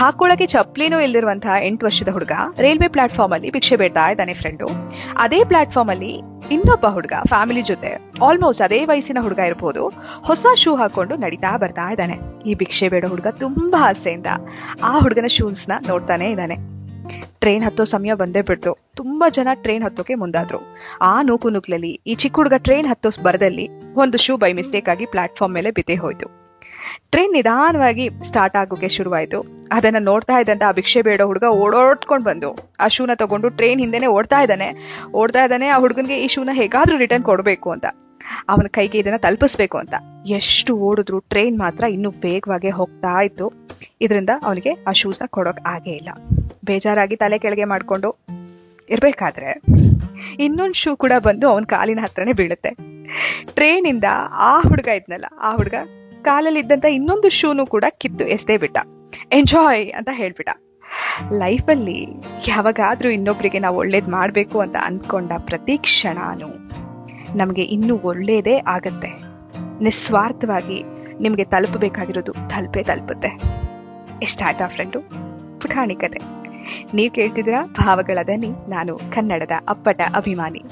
ಹಾಕೊಳ್ಳಕ್ಕೆ ಚಪ್ಲಿನೂ ಇಲ್ದಿರುವಂತಹ ಎಂಟು ವರ್ಷದ ಹುಡುಗ ರೈಲ್ವೆ ಪ್ಲಾಟ್ಫಾರ್ಮ್ ಅಲ್ಲಿ ಭಿಕ್ಷೆ ಬೇಡ್ತಾ ಇದ್ದಾನೆ ಫ್ರೆಂಡು ಅದೇ ಪ್ಲಾಟ್ಫಾರ್ಮ್ ಅಲ್ಲಿ ಇನ್ನೊಬ್ಬ ಹುಡುಗ ಫ್ಯಾಮಿಲಿ ಜೊತೆ ಆಲ್ಮೋಸ್ಟ್ ಅದೇ ವಯಸ್ಸಿನ ಹುಡುಗ ಇರಬಹುದು ಹೊಸ ಶೂ ಹಾಕೊಂಡು ನಡೀತಾ ಬರ್ತಾ ಇದ್ದಾನೆ. ಈ ಭಿಕ್ಷೆ ಬೇಡೋ ಹುಡುಗ ತುಂಬಾ ಆಸೆಯಿಂದ ಆ ಹುಡುಗನ ಶೂಸ್ನ ನೋಡ್ತಾನೆ ಇದ್ದಾನೆ. ಟ್ರೈನ್ ಹತ್ತೋ ಸಮಯ ಬಂದೇ ಬಿಡ್ತು. ತುಂಬಾ ಜನ ಟ್ರೈನ್ ಹತ್ತೋಕೆ ಮುಂದಾದ್ರು. ಆ ನೂಕು ನುಗ್ಲಲ್ಲಿ ಈ ಚಿಕ್ಕ ಹುಡುಗ ಟ್ರೈನ್ ಹತ್ತೋ ಬರದಲ್ಲಿ ಒಂದು ಶೂ ಬೈ ಮಿಸ್ಟೇಕ್ ಆಗಿ ಪ್ಲಾಟ್ಫಾರ್ಮ್ ಮೇಲೆ ಬಿದ್ದೇ ಹೋಯ್ತು. ಟ್ರೈನ್ ನಿಧಾನವಾಗಿ ಸ್ಟಾರ್ಟ್ ಆಗೋಕೆ ಶುರುವಾಯ್ತು. ಅದನ್ನ ನೋಡ್ತಾ ಇದ್ದಂತ ಆ ಭಿಕ್ಷೆ ಬೇಡೋ ಹುಡುಗ ಓಡೋಡ್ಕೊಂಡು ಬಂದು ಆ ಶೂನ ತಗೊಂಡು ಟ್ರೈನ್ ಹಿಂದೆನೆ ಓಡ್ತಾ ಇದ್ದಾನೆ. ಓಡ್ತಾ ಇದ್ದಾನೆ, ಆ ಹುಡುಗನ್ಗೆ ಈ ಶೂನ ಹೇಗಾದ್ರೂ ರಿಟರ್ನ್ ಕೊಡಬೇಕು ಅಂತ. ಅವನ ಕೈಗೆ ಇದನ್ನ ತಲುಪಿಸ್ಬೇಕು ಅಂತ. ಎಷ್ಟು ಓಡಿದ್ರು ಟ್ರೈನ್ ಮಾತ್ರ ಇನ್ನೂ ವೇಗವಾಗಿ ಹೋಗ್ತಾ ಇತ್ತು. ಇದರಿಂದ ಅವನಿಗೆ ಆ ಶೂಸ್ನ ಕೊಡೋಕ್ ಆಗೇ ಇಲ್ಲ. ಬೇಜಾರಾಗಿ ತಲೆ ಕೆಳಗೆ ಮಾಡ್ಕೊಂಡು ಇರ್ಬೇಕಾದ್ರೆ ಇನ್ನೊಂದು ಶೂ ಕೂಡ ಬಂದು ಅವನ ಕಾಲಿನ ಹತ್ರನೇ ಬೀಳುತ್ತೆ. ಟ್ರೈನ್ ಇಂದ ಆ ಹುಡುಗ ಇದ್ನಲ್ಲ, ಆ ಹುಡುಗ ಕಾಲಲ್ಲಿ ಇದ್ದಂತ ಇನ್ನೊಂದು ಶೂನು ಕೂಡ ಕಿತ್ತು ಎಸ್ತೇ ಬಿಟ್ಟ. ಎಂಜಾಯ್ ಅಂತ ಹೇಳ್ಬಿಟ್ಟ. ಲೈಫಲ್ಲಿ ಯಾವಾಗಾದರೂ ಇನ್ನೊಬ್ಬರಿಗೆ ನಾವು ಒಳ್ಳೇದು ಮಾಡಬೇಕು ಅಂತ ಅಂದ್ಕೊಂಡ ಪ್ರತಿ ಕ್ಷಣನೂ ನಮಗೆ ಇನ್ನೂ ಒಳ್ಳೇದೇ ಆಗತ್ತೆ. ನಿಸ್ವಾರ್ಥವಾಗಿ ನಿಮಗೆ ತಲುಪಬೇಕಾಗಿರೋದು ತಲುಪೇ ತಲುಪುತ್ತೆ. ಇಷ್ಟ ಆಯ್ತಾ ಫ್ರೆಂಡು ಪುಟಾಣಿ ಕತೆ. ನೀವು ಕೇಳ್ತಿದ್ದೀರಾ ಭಾವಗಳ ನಾನು ಕನ್ನಡದ ಅಪ್ಪಟ ಅಭಿಮಾನಿ.